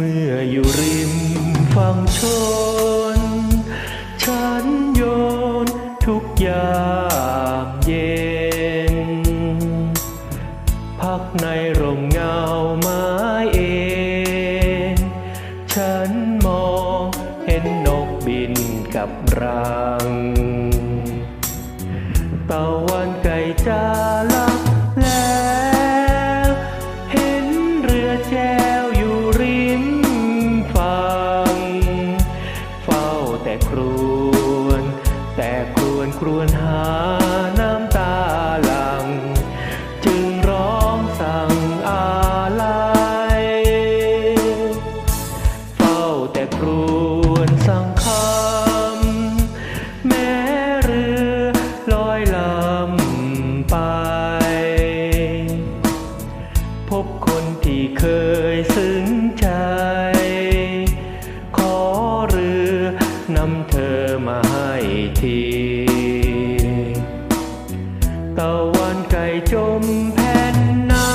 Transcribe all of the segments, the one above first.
เมื่ออยู่ริมฝั่งชน ฉันโยนทุกอย่างเย็น พักในร่มเงาไม้เอง ฉันมองเห็นนกบินกับรัง แต่ครวน แต่ครวนครวนหาน้ำตาหลัง จึงร้องสั่งอาลัยเฝ้าแต่ครวนสั่งคำแม้เรือลอยลำไป พบคนที่เคยซึ้ง ทีตะวันไก่จมแผ่นน้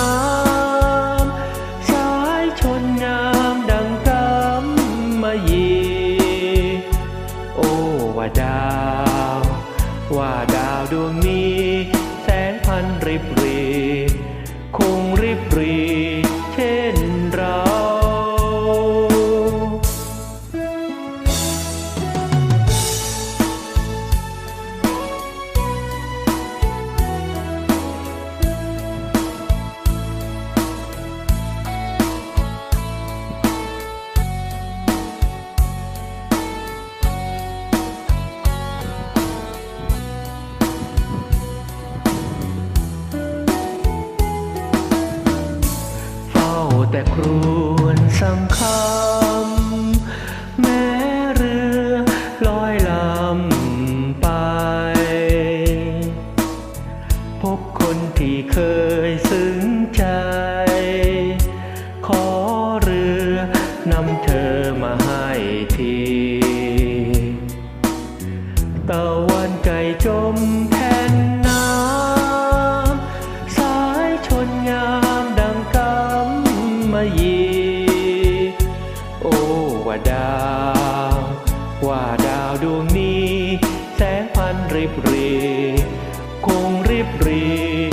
ำ สายชนงามดังกำมะยี่โอ้ว่าดาว ว่าดาวดวงนี้ แสงพันริบรี คงริบรี เช่น แต่ครวนสังคำแม้เรือลอยลำไป พบคนที่เคยซึ้ง ริบรี คงริบรี